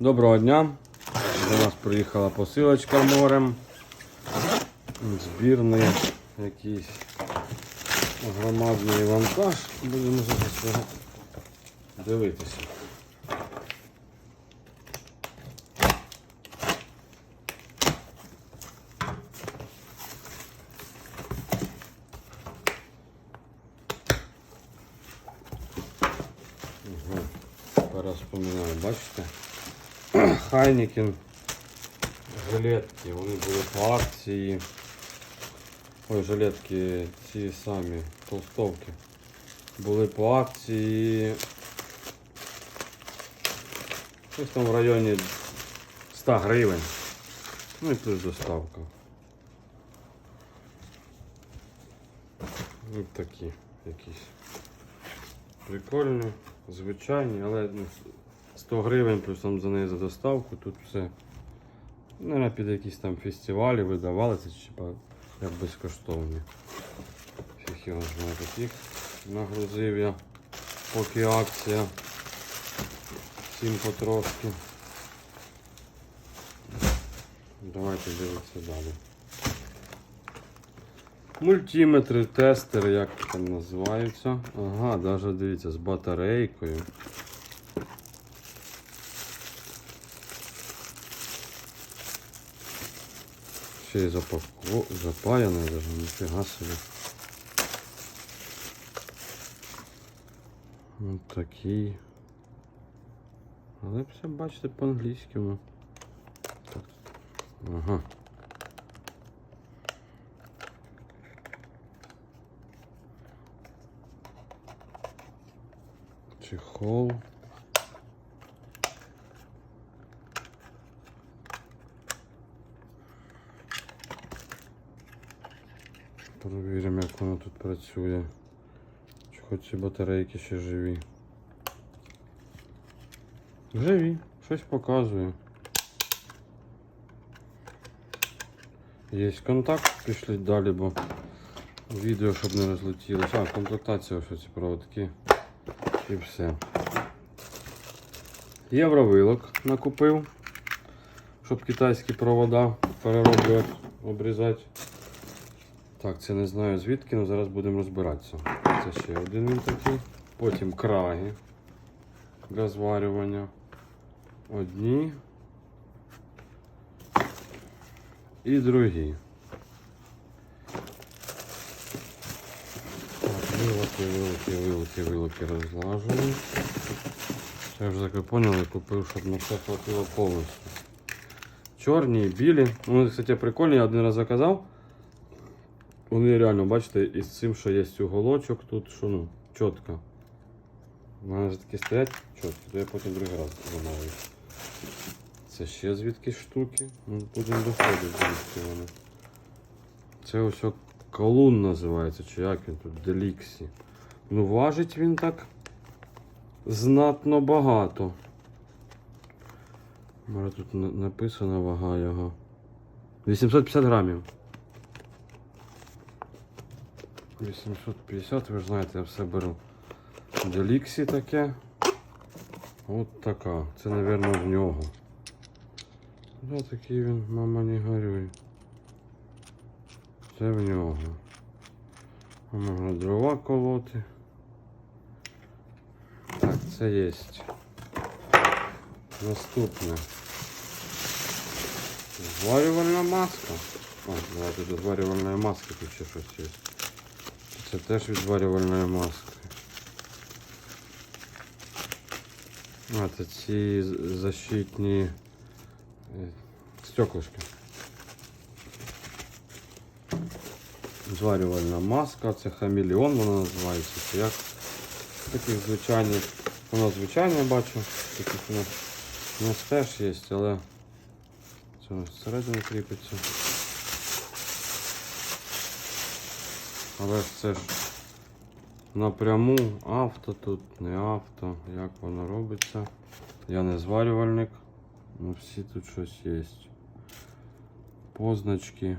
Доброго дня. До нас приїхала посилочка морем. Збірний якийсь громадний вантаж. Будемо зараз його дивитися. Зараз вспоминаю, бачите? Хайнікен жилетки, вони були по акції. Ой, жилетки ці самі толстовки. Були по акції. Щось там в районі 100 гривень. Ну і плюс доставка. Ось такі якісь. Прикольні, звичайні, але ну, 100 гривень плюс там за неї за доставку, тут все. Наверное, під якісь там фестивалі видавалися, типа як безкоштовні. Фіг його знає таких. Нагрузив я, поки акція. Всім потрошки. Давайте дивитися далі. Мультиметри, тестери, як там називаються. Ага, навіть дивіться, з батарейкою. Ще й запако... запаяне даже, ніфіга собі. Ось такий. Але все бачите по-англійському. Ага. Чехол. Перевіримо, як воно тут працює. Чи хоч ці батарейки ще живі. Живі, щось показує. Є контакт, пішли далі, бо відео, щоб не розлетілося. А, комплектація ось ці проводки. І все. Євровилок накупив, щоб китайські провода перероблювати, обрізати. Так, це не знаю звідки, але зараз будемо розбиратися. Це ще один він такий. Потім краги для зварювання. Одні. І другі. Вилки, вилки, вилки, вилки розлажені. Це вже як ви поняли, купив, щоб на все хватило повністю. Чорні, білі. Вони, кстати, прикольні, я один раз заказав. Вони реально, бачите, із цим, що є уголочок, тут що ну. У мене вже такі стоять чітко, то я потім другий раз замовлю. Це ще звідки штуки. Ну, Будемо доходити звідки вони. Це ось колун називається, чи як він тут, Деліксі. Ну важить він так знатно багато. Може тут написана вага його. 850 грамів. 850, ви ж знаєте, я все беру. Деліксі таке. От така. Це, мабуть, в нього. Да, такий він, мама не горюй. Це в нього. Можна дрова колоти. Так, це є. Наступне. Зварювальна маска. О, давайте до зварювальної маски тут ще щось є. Це теж від зварювальної маски. А, це ці защитні е, стеклышки. Зварювальна маска, це хамелеон вона називається. Це як таких звичайних. Воно звичайне бачу. Таких у нас, у нас теж є, але це ось всередині кріпиться. Але ж це ж напряму авто тут, не авто, як воно робиться. Я не зварювальник, але всі тут щось є. Позначки.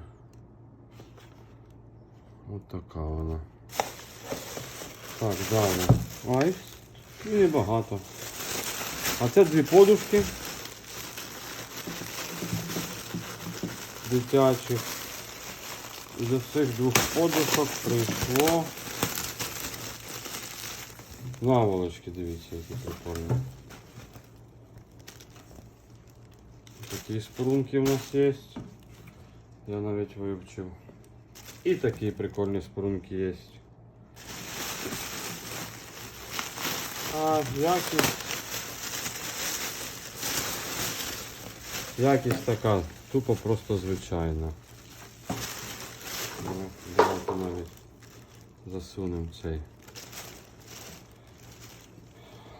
Ось така вона. Так, далі. Ай, і багато. А це дві подушки дитячих. До цих двох подушок прийшло. Наволочки, дивіться, які прикольні. Такі спрунки в нас є. Я навіть вивчив. І такі прикольні спрунки є. А якість. Якість така, тупо просто звичайна. Ну, Давайте навіть засунемо цей.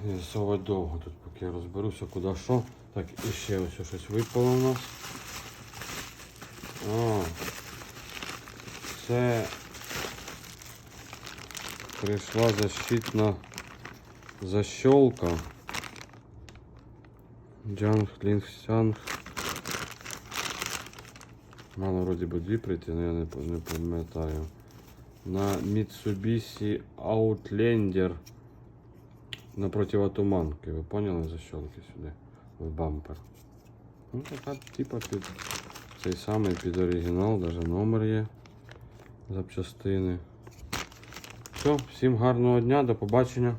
Не засовувати довго тут, поки я розберуся, куди що. Так, і ще ось щось випало у нас. А, це прийшла защитна защелка. Джанг Лінгсянг. Мало вроді би дві прийти, але я не, не пам'ятаю. На Mitsubishi Outlander на противотуманки. Ви поняли защелки сюди? В бампер. Ну така типа під цей самий під оригінал, навіть номер є. Запчастини. Все, всім гарного дня, до побачення.